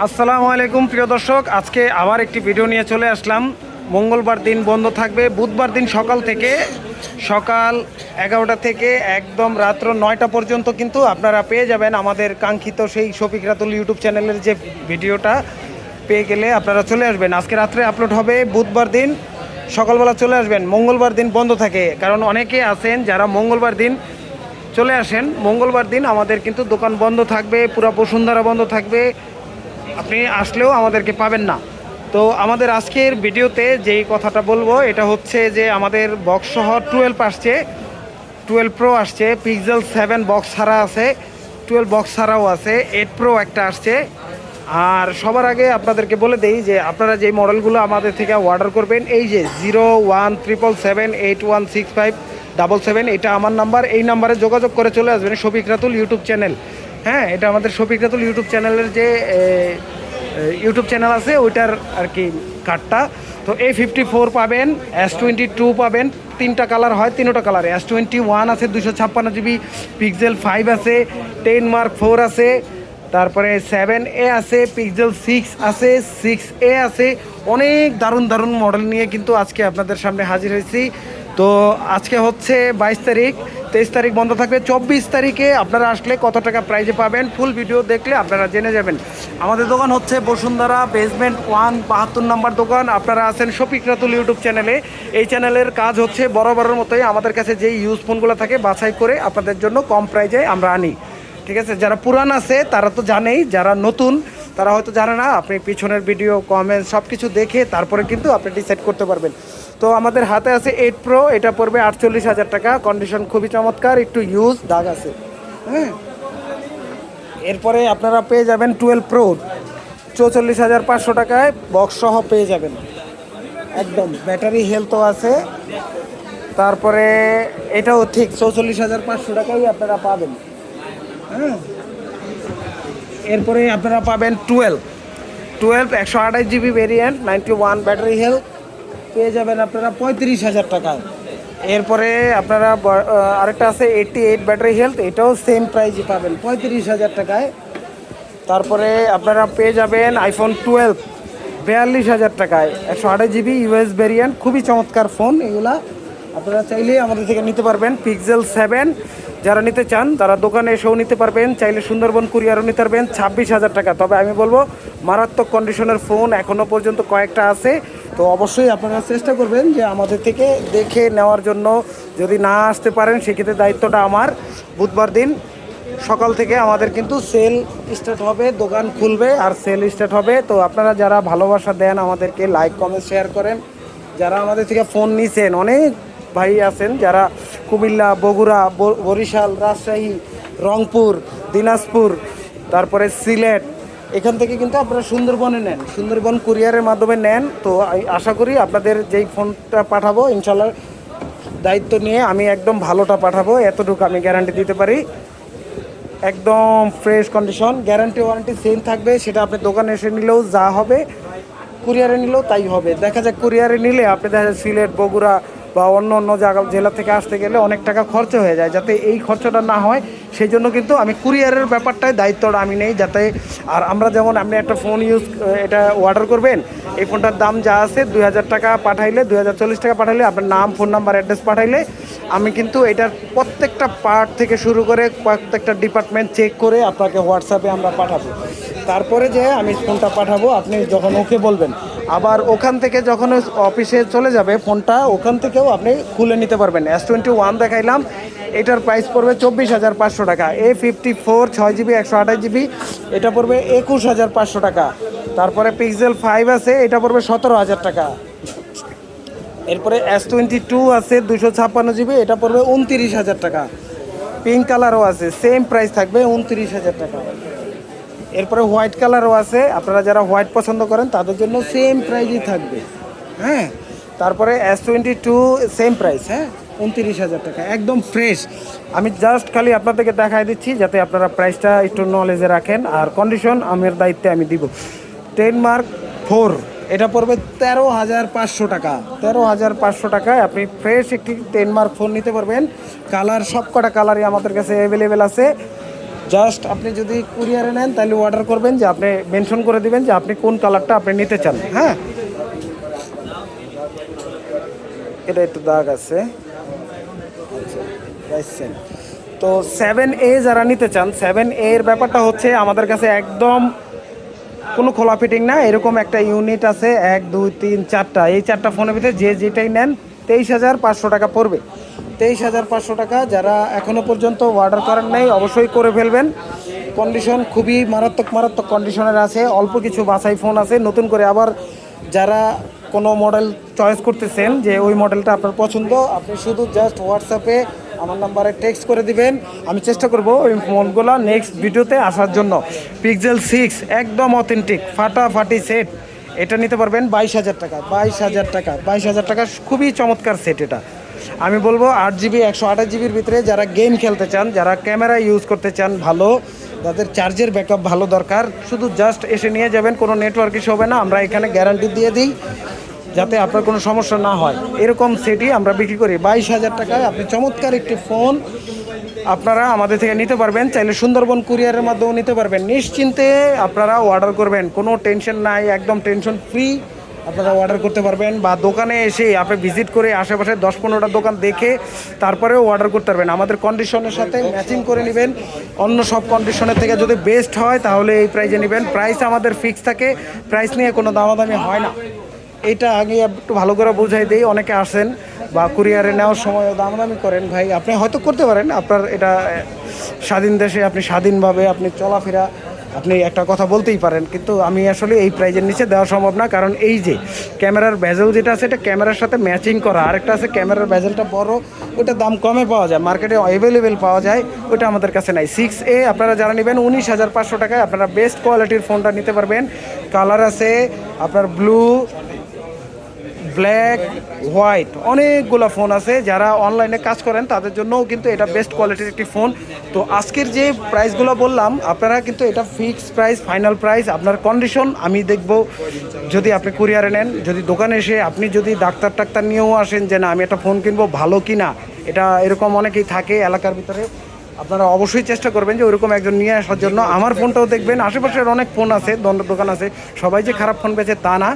আসসালামু আলাইকুম, প্রিয় দর্শক। আজকে আবার একটি ভিডিও নিয়ে চলে আসলাম। মঙ্গলবার দিন বন্ধ থাকবে। বুধবার দিন সকাল থেকে, সকাল এগারোটা থেকে একদম রাত্র নয়টা পর্যন্ত কিন্তু আপনারা পেয়ে যাবেন আমাদের কাঙ্ক্ষিত সেই শফিক রাতুল ইউটিউব চ্যানেলের যে ভিডিওটা, পেয়ে গেলে আপনারা চলে আসবেন। আজকে রাত্রে আপলোড হবে বুধবার দিন, সকালবেলা চলে আসবেন। মঙ্গলবার দিন বন্ধ থাকে, কারণ অনেকে আছেন যারা মঙ্গলবার দিন চলে আসেন। মঙ্গলবার দিন আমাদের কিন্তু দোকান বন্ধ থাকবে, পুরো বসুন্ধরা বন্ধ থাকবে। আপনি আসলেও আমাদেরকে পাবেন না। তো আমাদের আজকের ভিডিওতে যেই কথাটা বলব, এটা হচ্ছে যে আমাদের বক্স সহ টুয়েলভ আসছে। টুয়েলভ প্রো আসছে পিক্সেল সেভেন বক্স ছাড়া আছে টুয়েলভ বক্স ছাড়াও আছে এইট প্রো একটা আসছে। আর সবার আগে আপনাদেরকে বলে দেই যে আপনারা যেই মডেলগুলো আমাদের থেকে অর্ডার করবেন, এই যে zero one triple seven eight one six five double seven এটা আমার নাম্বার এই নাম্বারে যোগাযোগ করে চলে আসবেন শফিক রাতুল ইউটিউব চ্যানেল হ্যাঁ এটা আমাদের শফিক রাতুল ইউটিউব চ্যানেলের যে ইউটিউব চ্যানেল আছে, ওইটার আর কি কার্ডটা তো এ ফিফটি ফোর পাবেন এস টোয়েন্টি টু পাবেন, তিনটা কালার হয়, তিনটা কালার এস টোয়েন্টি ওয়ান আছে দুশো ছাপ্পান্ন জিবি পিক্সেল ফাইভ আছে টেন মার্ক ফোর আছে, তারপরে সেভেন এ আছে পিক্সেল সিক্স আছে সিক্স এ আছে। অনেক দারুণ দারুণ মডেল নিয়ে কিন্তু আজকে আপনাদের সামনে হাজির হয়েছি। তো আজকে হচ্ছে বাইশ তারিখ তেইশ তারিখ বন্ধ থাকবে। চব্বিশ তারিখে আপনারা আসলে কত টাকা প্রাইজে পাবেন ফুল ভিডিও দেখলে আপনারা জেনে যাবেন। আমাদের দোকান হচ্ছে বসুন্ধরা বেসমেন্ট ওয়ান বাহাত্তর নম্বর দোকান। আপনারা আছেন শফিক রাতুল ইউটিউব চ্যানেলে এই চ্যানেলের কাজ হচ্ছে বরাবরের মতোই আমাদের কাছে যেই ইউজ ফোনগুলো থাকে বাছাই করে আপনাদের জন্য কম প্রাইজে আমরা আনি। ঠিক আছে? যারা পুরান আছে তারা তো জানেই, যারা নতুন তারা হয়তো জানে না, আপনি পিছনের ভিডিও কমেন্ট সব কিছু দেখে তারপরে কিন্তু আপনি ডিসাইড করতে পারবেন। তো আমাদের হাতে আছে এইট প্রো এটা পড়বে আটচল্লিশ হাজার টাকা। কন্ডিশন খুবই চমৎকার, একটু ইউজ দাগ আছে। হ্যাঁ? এরপরে আপনারা পেয়ে যাবেন টুয়েলভ প্রো চৌচল্লিশ হাজার পাঁচশো টাকায় বক্স সহ পেয়ে যাবেন। একদম ব্যাটারি হেলথও আছে। তারপরে এটাও ঠিক, চৌচল্লিশ হাজার পাঁচশো টাকাই আপনারা পাবেন। হ্যাঁ? এরপরে আপনারা পাবেন টুয়েলভ টুয়েলভ একশো আঠাশ GB variant ninety one battery health পেয়ে যাবেন আপনারা পঁয়ত্রিশ হাজার টাকায়। এরপরে আপনারা আরেকটা আছে এইটটি এইট ব্যাটারি হেলথ এটাও সেম প্রাইজে পাবেন, পঁয়ত্রিশ হাজার টাকায়। তারপরে আপনারা পেয়ে যাবেন আইফোন টুয়েলভ বিয়াল্লিশ হাজার টাকায়। একশো আঠাশ জিবি ইউএস ভেরিয়েন্ট খুবই চমৎকার ফোন এগুলা। আপনারা চাইলে আমাদের থেকে নিতে পারবেন পিক্সেল সেভেন যারা নিতে চান, তারা দোকানে এসেও নিতে পারবেন। চাইলে সুন্দরবন কুরিয়ারও নিতে পারবেন। ছাব্বিশ হাজার টাকা। তবে আমি বলব, মারাত্মক কন্ডিশনের ফোন এখনও পর্যন্ত কয়েকটা আছে। তো অবশ্যই আপনারা চেষ্টা করবেন যে আমাদের থেকে দেখে নেওয়ার জন্য। যদি না আসতে পারেন, সেক্ষেত্রে দায়িত্বটা আমার। বুধবার দিন সকাল থেকে আমাদের কিন্তু সেল স্টার্ট হবে, দোকান খুলবে আর সেল স্টার্ট হবে। তো আপনারা যারা ভালোবাসা দেন, আমাদেরকে লাইক কমেন্ট শেয়ার করেন। যারা আমাদের থেকে ফোন নিছেন, অনেক ভাই আছেন যারা কুমিল্লা, বগুড়া বরিশাল, রাজশাহী, রংপুর, দিনাজপুর, তারপরে সিলেট। এখান থেকে কিন্তু আপনারা সুন্দরবনে নেন। সুন্দরবন কুরিয়ারের মাধ্যমে নেন। তো আশা করি আপনাদের যেই ফোনটা পাঠাবো, ইনশাল্লাহ দায়িত্ব নিয়ে আমি একদম ভালোটা পাঠাবো। এতটুকু আমি গ্যারান্টি দিতে পারি। একদম fresh condition. Guarantee, warranty same থাকবে। সেটা আপনি দোকানে এসে নিলেও যা হবে, কুরিয়ারে নিলেও তাই হবে। দেখা যাক কুরিয়ারে নিলে আপনি দেখা যায় সিলেট, বগুড়া বা অন্য অন্য জায়গা, জেলা থেকে আসতে গেলে অনেক টাকা খরচ হয়ে যায়। যাতে এই খরচটা না হয়, সেই জন্য কিন্তু আমি কুরিয়ারের ব্যাপারটাই দায়িত্বটা আমি নেই। যাতে আর আমরা যেমন, আপনি একটা ফোন ইউজ এটা অর্ডার করবেন, এই ফোনটার দাম যা আছে, দুই হাজার টাকা পাঠাইলে, দুই হাজার চল্লিশ টাকা পাঠাইলে, আপনার নাম, ফোন নাম্বার অ্যাড্রেস পাঠাইলে, আমি কিন্তু এটার প্রত্যেকটা পার্ট থেকে শুরু করে প্রত্যেকটা ডিপার্টমেন্ট চেক করে আপনাকে হোয়াটসঅ্যাপে আমরা পাঠাবো। তারপরে যে আমি ফোনটা পাঠাবো, আপনি যখন ওকে বলবেন। আবার ওখান থেকে যখন অফিসে চলে যাবে, ফোনটা ওখান থেকেও আপনি খুলে নিতে পারবেন। এস টোয়েন্টি ওয়ান দেখাইলাম, এটার প্রাইস পড়বে চব্বিশ হাজার পাঁচশো টাকা। এ ফিফটি ফোর ছয় জিবি একশো আঠাশ জিবি এটা পড়বে একুশ হাজার পাঁচশো টাকা। তারপরে পিক্সেল ফাইভ আছে, এটা পড়বে সতেরো হাজার টাকা। এরপরে এস টোয়েন্টি টু আছে দুশো ছাপ্পান্ন জিবি এটা পড়বে উনতিরিশ হাজার টাকা। পিঙ্ক কালারও আছে সেম প্রাইস থাকবে উনতিরিশ হাজার টাকা। এরপরে হোয়াইট কালারও আছে। আপনারা যারা হোয়াইট পছন্দ করেন, তাদের জন্য সেম প্রাইসই থাকবে। হ্যাঁ? তারপরে S twenty two same price হ্যাঁ? উনতিরিশ হাজার টাকা, একদম ফ্রেশ আমি জাস্ট খালি আপনাদেরকে দেখাই দিচ্ছি, যাতে আপনারা প্রাইসটা একটু নলেজে রাখেন। আর কন্ডিশন আমার দায়িত্বে আমি দিব। টেন মার্ক ফোর এটা পড়বে তেরো হাজার পাঁচশো টাকা। তেরো হাজার পাঁচশো টাকায় আপনি ফ্রেশ একটি টেন মার্ক ফোন নিতে পারবেন। কালার সব কটা কালারই আমাদের কাছে অ্যাভেলেবেল আছে। জাস্ট আপনি যদি কুরিয়ারে নেন তাহলে অর্ডার করবেন যে আপনি মেনশন করে দিবেন যে আপনি কোন কালারটা আপনি নিতে চান। হ্যাঁ? এটা একটু দাগ আছে। আচ্ছা, তো সেভেন এ যারা নিতে চান সেভেন এ এর ব্যাপারটা হচ্ছে আমাদের কাছে একদম কোনো খোলা ফিটিং না এরকম একটা ইউনিট আছে এক দুই তিন চারটা। এই চারটা ফোনের ভিতরে যে যেটাই নেন তেইশ হাজার পাঁচশো টাকা পড়বে। তেইশ হাজার পাঁচশো টাকা যারা এখনও পর্যন্ত অর্ডার করেন নাই, অবশ্যই করে ফেলবেন। কন্ডিশন খুবই মারাত্মক মারাত্মক কন্ডিশনের আছে। অল্প কিছু বাছাই ফোন আছে। নতুন করে আবার যারা কোনো মডেল চয়েস করতেছেন যে ওই মডেলটা আপনার পছন্দ, আপনি শুধু জাস্ট হোয়াটসঅ্যাপে আমার নাম্বারে টেক্সট করে দিবেন। আমি চেষ্টা করব ওই ফোনগুলো নেক্সট ভিডিওতে আসার জন্য। পিক্সেল সিক্স একদম অথেন্টিক ফাটাফাটি সেট এটা নিতে পারবেন বাইশ হাজার টাকা, বাইশ হাজার টাকা, বাইশ হাজার টাকা, খুবই চমৎকার সেট এটা। আমি বলব আট জিবি, একশো আঠাশ জিবির ভিতরে যারা গেম খেলতে চান, যারা ক্যামেরা ইউজ করতে চান, ভালো, তাদের চার্জের ব্যাকআপ ভালো দরকার। শুধু জাস্ট এসে নিয়ে যাবেন, কোনো নেটওয়ার্ক ইস্যু হবে না, আমরা এখানে গ্যারান্টি দিয়ে দিই, যাতে আপনার কোনো সমস্যা না হয়। এরকম সেটই আমরা বিক্রি করি। বাইশ হাজার টাকায় আপনি চমৎকার একটি ফোন আপনারা আমাদের থেকে নিতে পারবেন। চাইলে সুন্দরবন কুরিয়ারের মাধ্যমেও নিতে পারবেন। নিশ্চিন্তে আপনারা অর্ডার করবেন। কোনো টেনশন নাই, একদম টেনশন ফ্রি আপনারা অর্ডার করতে পারবেন বা দোকানে এসে আপনি ভিজিট করে আশেপাশে দশ পনেরোটা দোকান দেখে তারপরেও অর্ডার করতে পারবেন। আমাদের কন্ডিশনের সাথে ম্যাচিং করে নেবেন। অন্য সব কন্ডিশনের থেকে যদি বেস্ট হয়, তাহলে এই প্রাইজে নেবেন। প্রাইস আমাদের ফিক্স থাকে প্রাইস নিয়ে কোনো দামাদামি হয় না। এটা আগে একটু ভালো করে বোঝাই দিই, অনেকে আসেন বা কুরিয়ারে নেওয়ার সময় দামাদামি করেন। ভাই, আপনি হয়তো করতে পারেন। আপনার এটা, স্বাধীন দেশে আপনি স্বাধীনভাবে আপনি চলাফেরা আপনি একটা কথা বলতেই পারেন, কিন্তু আমি আসলে এই প্রাইজের নিচে দেওয়া সম্ভব না, কারণ এই যে ক্যামেরার ভেজেল যেটা আছে, এটা ক্যামেরার সাথে ম্যাচিং করা। আর একটা আছে, ক্যামেরার ভেজেলটা বড়, ওটা দাম কমে পাওয়া যায়, মার্কেটে অ্যাভেলেবেল পাওয়া যায়, ওটা আমাদের কাছে নাই। সিক্স এ আপনারা যারা নেবেন, উনিশ হাজার পাঁচশো টাকায় আপনারা বেস্ট কোয়ালিটির ফোনটা নিতে পারবেন। কালার আছে, আপনার ব্লু ব্ল্যাক, হোয়াইট অনেকগুলো ফোন আছে। যারা অনলাইনে কাজ করেন, তাদের জন্যও কিন্তু এটা বেস্ট কোয়ালিটির একটি ফোন। তো আজকের যে প্রাইসগুলো বললাম, আপনারা কিন্তু এটা ফিক্সড প্রাইস ফাইনাল প্রাইস আপনার কন্ডিশন আমি দেখব। যদি আপনি কুরিয়ারে নেন, যদি দোকানে এসে আপনি যদি ডাক্তার টাক্তার নিয়েও আসেন যে না, আমি একটা ফোন কিনবো, ভালো কিনা, এটা এরকম অনেকেই থাকে এলাকার ভিতরে। আপনারা অবশ্যই চেষ্টা করবেন যে ওইরকম একজন নিয়ে আসার জন্য। আমার ফোনটাও দেখবেন, আশেপাশের অনেক ফোন আছে দণ্ড দোকান আছে, সবাই যে খারাপ ফোন পেয়েছে তা না।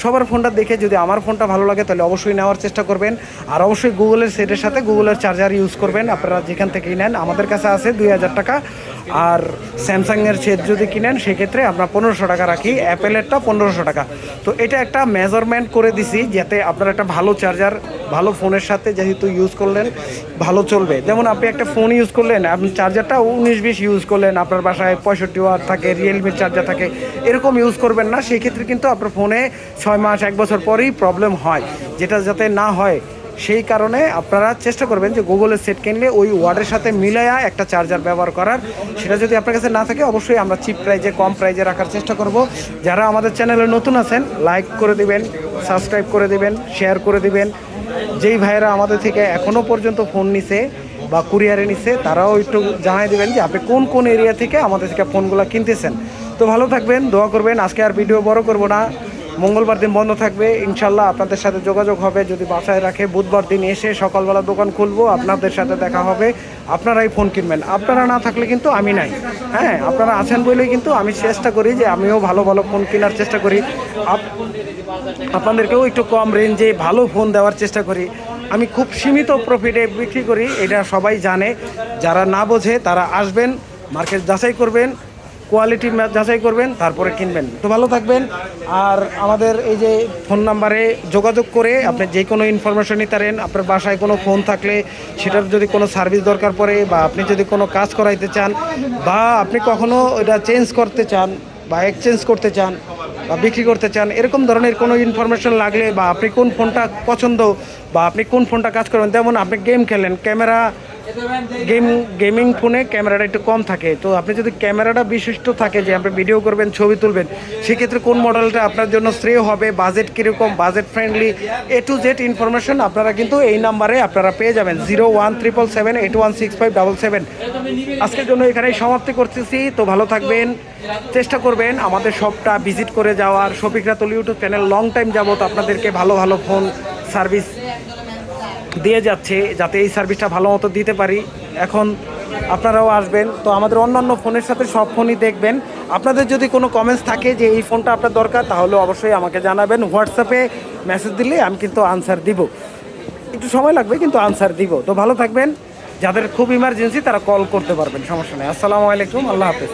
সবার ফোনটা দেখে যদি আমার ফোনটা ভালো লাগে, তাহলে অবশ্যই নেওয়ার চেষ্টা করবেন। আর অবশ্যই গুগলের সেটের সাথে গুগলের চার্জার ইউজ করবেন। আপনারা যেখান থেকেই নেন, আমাদের কাছে আছে দুই হাজার টাকা। আর স্যামসাংয়ের সেট যদি কিনেন, সেক্ষেত্রে আমরা পনেরোশো টাকা রাখি অ্যাপেলেরটা পনেরোশো টাকা। তো এটা একটা মেজারমেন্ট করে দিছি, যাতে আপনার একটা ভালো চার্জার, ভালো ফোনের সাথে যেহেতু ইউজ করলেন, ভালো চলবে। যেমন আপনি একটা ফোন ইউজ করলেন, আপনি চার্জারটা উনিশ বিশ ইউজ করলেন, আপনার বাসায় পঁয়ষট্টি ওয়াট থাকে রিয়েলমির চার্জার থাকে, এরকম ইউজ করবেন না। সেক্ষেত্রে কিন্তু আপনার ফোনে ছয় মাস, এক বছর পরেই প্রবলেম হয়। যেটা যাতে না হয়, সেই কারণে আপনারা চেষ্টা করবেন যে গুগলের সেট কিনলে ওই ওয়ার্ডের সাথে মিলায়া একটা চার্জার ব্যবহার করার। সেটা যদি আপনার কাছে না থাকে, অবশ্যই আমরা চিপ প্রাইজে কম প্রাইজে রাখার চেষ্টা করব। যারা আমাদের চ্যানেলে নতুন আছেন লাইক করে দিবেন সাবস্ক্রাইব করে দিবেন শেয়ার করে দিবেন। যেই ভাইয়েরা আমাদের থেকে এখনও পর্যন্ত ফোন নিছে বা কুরিয়ারে নিছে, তারাও একটু জানাই দেবেন যে আপনি কোন কোন এরিয়া থেকে আমাদের থেকে ফোনগুলো কিনতেছেন। তো ভালো থাকবেন, দোয়া করবেন, আজকে আর ভিডিও বড় করব না। মঙ্গলবার দিন বন্ধ থাকবে। ইনশাল্লাহ আপনাদের সাথে যোগাযোগ হবে। যদি বাসায় রাখে, বুধবার দিন এসে সকালবেলা দোকান খুলবো, আপনাদের সাথে দেখা হবে। আপনারাই ফোন কিনবেন। আপনারা না থাকলে কিন্তু আমি নাই। হ্যাঁ আপনারা আছেন বলেই কিন্তু আমি চেষ্টা করি যে আমিও ভালো ভালো ফোন কেনার চেষ্টা করি। আপ- আপনাদেরকেও একটু কম রেঞ্জে ভালো ফোন দেওয়ার চেষ্টা করি। আমি খুব সীমিত প্রফিটে বিক্রি করি, এটা সবাই জানে। যারা না বোঝে, তারা আসবেন, মার্কেট যাচাই করবেন। কোয়ালিটি যাচাই করবেন, তারপরে কিনবেন। তো ভালো থাকবেন। আর আমাদের এই যে ফোন নাম্বারে যোগাযোগ করে আপনি যে কোনো ইনফরমেশন নিতে পারেন। আপনার বাসায় কোনো ফোন থাকলে সেটার যদি কোনো সার্ভিস দরকার পড়ে বা আপনি যদি কোনো কাজ করাইতে চান বা আপনি কখনো এটা চেঞ্জ করতে চান বা এক্সচেঞ্জ করতে চান বা বিক্রি করতে চান, এরকম ধরনের কোনো ইনফরমেশন লাগলে বা আপনি কোন ফোনটা পছন্দ বা আপনি কোন ফোনটা কাজ করবেন, যেমন আপনি গেম খেলেন ক্যামেরা গেম, গেমিং ফোনে ক্যামেরাটা একটু কম থাকে। তো আপনি যদি ক্যামেরাটা বিশিষ্ট থাকে যে আপনি ভিডিও করবেন, ছবি তুলবেন, সেক্ষেত্রে কোন মডেলটা আপনার জন্য শ্রেয় হবে বাজেট কীরকম budget friendly A to Z information আপনারা কিন্তু এই নাম্বারে আপনারা পেয়ে যাবেন। Zero one triple seven, eight one six five double seven. আজকের জন্য এখানেই সমাপ্তি করতেছি। তো ভালো থাকবেন, চেষ্টা করবেন আমাদের শপটা ভিজিট করে যাওয়ার। Shafiq Ratul YouTube channel long time যাবত আপনাদেরকে ভালো ভালো ফোন সার্ভিস দিয়ে যাচ্ছে যাতে এই সার্ভিসটা ভালো মতো দিতে পারি। এখন আপনারাও আসবেন। তো আমাদের অন্যান্য ফোনের সাথে সব ফোনই দেখবেন। আপনাদের যদি কোনো কমেন্টস থাকে যে এই ফোনটা আপনার দরকার, তাহলে অবশ্যই আমাকে জানাবেন। হোয়াটসঅ্যাপে মেসেজ দিলে আমি কিন্তু আনসার দিব। একটু সময় লাগবে, কিন্তু আনসার দিব। তো ভালো থাকবেন। যাদের খুব ইমার্জেন্সি তারা কল করতে পারবেন, সমস্যা নেই। আসসালামু আলাইকুম, আল্লাহ হাফেজ।